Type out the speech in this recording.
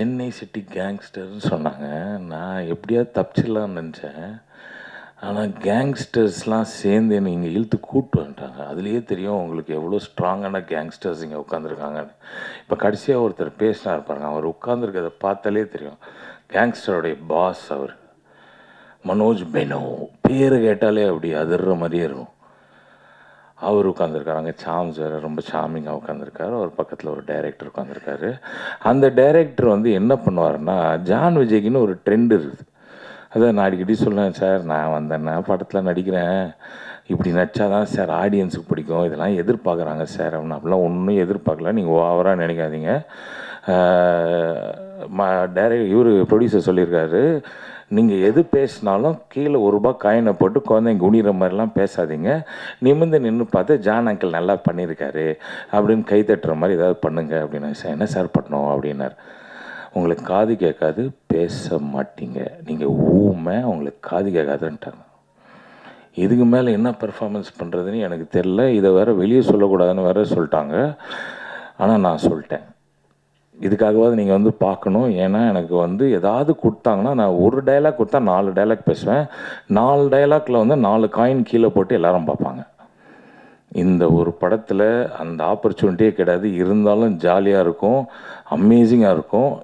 Chennai city கேங்ஸ்டர்னு சொன்னாங்க. நான் எப்படியாவது தப்பிச்சிடலாம்னு நினச்சேன். ஆனால் கேங்ஸ்டர்ஸ்லாம் சேர்ந்து என்னை இங்கே இழுத்து கூப்பிட்டு வந்துட்டாங்க. அதுலேயே தெரியும் உங்களுக்கு எவ்வளோ ஸ்ட்ராங்கான கேங்ஸ்டர்ஸ் இங்கே உட்காந்துருக்காங்கன்னு இப்போ கடைசியாக ஒருத்தர் பேசினா இருப்பாருங்க அவர் உட்காந்துருக்கதை பார்த்தாலே தெரியும். கேங்ஸ்டருடைய பாஸ் அவர். மனோஜ் பெனோ பேர் கேட்டாலே அப்படி அதிர்ற மாதிரியே இருக்கும். அவர் உட்காந்துருக்காரு அங்கே சாம்ஸ் வேறு ரொம்ப சாமிங்காக உட்காந்துருக்காரு அவர் பக்கத்தில் ஒரு டைரக்டர் உட்காந்துருக்காரு அந்த டைரக்டர் வந்து என்ன பண்ணுவாருன்னா ஜான் விஜய்க்குன்னு ஒரு ட்ரெண்ட் இருக்குது. அதான் நான் அடிக்கடி சொல்லுவேன் சார் நான் வந்தேன்னா படத்தில் நடிக்கிறேன். இப்படி நடிச்சாதான் சார் ஆடியன்ஸுக்கு பிடிக்கும். இதெல்லாம் எதிர்பார்க்குறாங்க சார் அப்படின்னு அப்படிலாம் ஒன்றும் எதிர்பார்க்கல. நீங்கள் ஓவராக நினைக்காதீங்க. டைரக்ட் இவர் ப்ரொடியூசர் சொல்லியிருக்காரு நீங்கள் எது பேசினாலும் கீழே ஒரு ரூபா காயினை போட்டு குழந்தைங்க குனிகிற மாதிரிலாம் பேசாதீங்க. நிமிர்ந்து நின்று பார்த்து ஜான் அங்கிள் நல்லா பண்ணியிருக்காரு அப்படின்னு கை தட்டுற மாதிரி ஏதாவது பண்ணுங்க. அப்படின்னு சார் என்ன சார் பண்ணோம் அப்படின்னார். உங்களுக்கு காது கேட்காது பேச மாட்டீங்க. நீங்கள் ஊமை உங்களுக்கு காது கேட்காதுன்ட்டாங்க. இதுக்கு மேலே என்ன பெர்ஃபார்மன்ஸ் பண்ணுறதுன்னு எனக்கு தெரில இதை வேறு வெளியே சொல்லக்கூடாதுன்னு வேற சொல்லிட்டாங்க. ஆனால் நான் சொல்லிட்டேன். இதுக்காகவாவது நீங்கள் வந்து பார்க்கணும். ஏன்னா எனக்கு வந்து ஏதாவது கொடுத்தாங்கன்னா நான் ஒரு டைலாக் கொடுத்தா நாலு டைலாக் பேசுவேன். நாலு டைலாக்ல வந்து நாலு காயின் கீழே போட்டு எல்லாரும் பார்ப்பாங்க. இந்த ஒரு படத்தில் அந்த ஆப்பர்ச்சுனிட்டியே கிடையாது. இருந்தாலும் ஜாலியாக இருக்கும். அமேசிங்காக இருக்கும்.